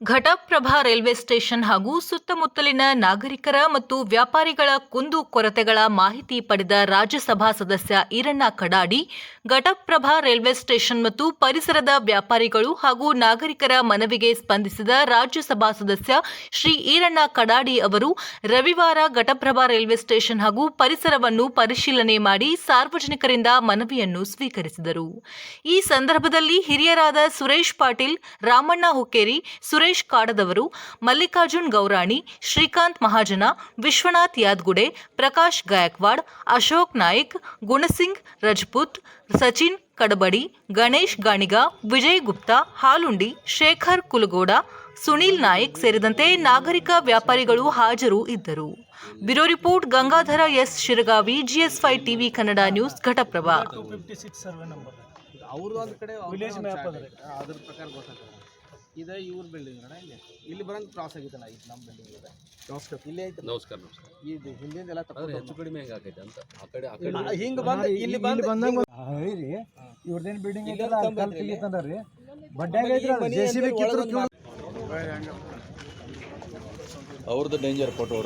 Ghataprabha railway station ಹಾಗೂ ಸುತ್ತಮುತ್ತಲಿನ ನಾಗರಿಕರ ಮತ್ತು ವ್ಯಾಪಾರಿಗಳ ಕುಂದು ಕೊರತೆಗಳ ಮಾಹಿತಿ ಪಡೆದ ರಾಜ್ಯಸಭಾ ಸದಸ್ಯ ಈರಣ್ಣ ಕಡಾಡಿ, ಘಟಪ್ರಭಾ ರೈಲ್ವೆ ಸ್ಟೇಷನ್ ಮತ್ತು ಪರಿಸರದ ವ್ಯಾಪಾರಿಗಳು ಹಾಗೂ ನಾಗರಿಕರ ಮನವಿಗೆ ಸ್ಪಂದಿಸಿದ ರಾಜ್ಯಸಭಾ ಸದಸ್ಯ ಶ್ರೀ ಈರಣ್ಣ ಕಡಾಡಿ ಅವರು ರವಿವಾರ ಘಟಪ್ರಭಾ ರೈಲ್ವೆ ಸ್ಟೇಷನ್ ಹಾಗೂ ಪರಿಸರವನ್ನು ಪರಿಶೀಲನೆ ಮಾಡಿ ಸಾರ್ವಜನಿಕರಿಂದ ಮನವಿಯನ್ನು ಸ್ವೀಕರಿಸಿದರು. ಈ ಸಂದರ್ಭದಲ್ಲಿ ಹಿರಿಯರಾದ ಸುರೇಶ್ ಪಾಟೀಲ್, ರಾಮಣ್ಣ ಹುಕ್ಕೇರಿ, ಸುರೇಶ್ ಕಾಡದವರು ಮಲ್ಲಿಕಾರ್ಜುನ್ ಗೌರಾಣಿ ಶ್ರೀಕಾಂತ್ ಮಹಾಜನ ವಿಶ್ವನಾಥ್ ಯಾದ್ಗುಡೆ ಪ್ರಕಾಶ್ ಗಾಯಕ್ವಾಡ್ ಅಶೋಕ್ ನಾಯ್ಕ್ ಗುಣಸಿಂಗ್ ರಜಪೂತ್ ಸಚಿನ್ ಕಡಬಡಿ ಗಣೇಶ್ ಗಾಣಿಗ ವಿಜಯ್ ಗುಪ್ತಾ ಹಾಲುಂಡಿ ಶೇಖರ್ ಕುಲಗೋಡ ಸುನೀಲ್ ನಾಯ್ಕ್ ಸೇರಿದಂತೆ ನಾಗರಿಕ ವ್ಯಾಪಾರಿಗಳು ಹಾಜರು ಇದ್ದರು. Bureau report Gangadhar S. Shiragavi GS five TV Kannada news Ghataprabha. ಇದು ಇವ್ರ ಬಿಲ್ಡಿಂಗ್ ಅಣ್ಣ ಇಲ್ಲಿ. ಇಲ್ಲಿ ಬರಂಗ್ ಕ್ರಾಸ್ ಆಗಿತ್ತಲ್ಲ ಇದು ನಮ್ಮ ಬಿಲ್ಡಿಂಗ್ ಇದೆ. ನಮಸ್ಕಾರ. ಇಲ್ಲಿ ಐತೆ. ನಮಸ್ಕಾರ ನಮಸ್ಕಾರ. ಇದು ಹಿಂದಿಂದೆಲ್ಲ ಆದ್ರೆ ತಗೊಂಡು ಹೆಚ್ಚು ಕಡಿಮೆ ಹೆಂಗ್ ಆಗೈತೆ ಅಂತ? ಆ ಕಡೆ ಆ ಕಡೆ ಹಿಂಗೆ ಬಂದು ಇಲ್ಲಿ ಬಂದು ಬಂದಂಗ ರೀ ಇವ್ರದೇನ್ ಬಿಲ್ಡಿಂಗ್ ಇಲ್ಲಿ. ಐತಲ್ಲ ಒಂದು ಕಂಬ ಕಲ್ ಐತ್ರಿ ಇಲ್ಲಿ. ತೆಗಿತಂದ್ರಿ ಬಡ್ಡ್ಯಾಗ ಐತ್ರಿ ಜೆ ಸಿ ಬಿ ಅವ್ರದ್ದು ಡೇಂಜರ್ ಫೋಟೋ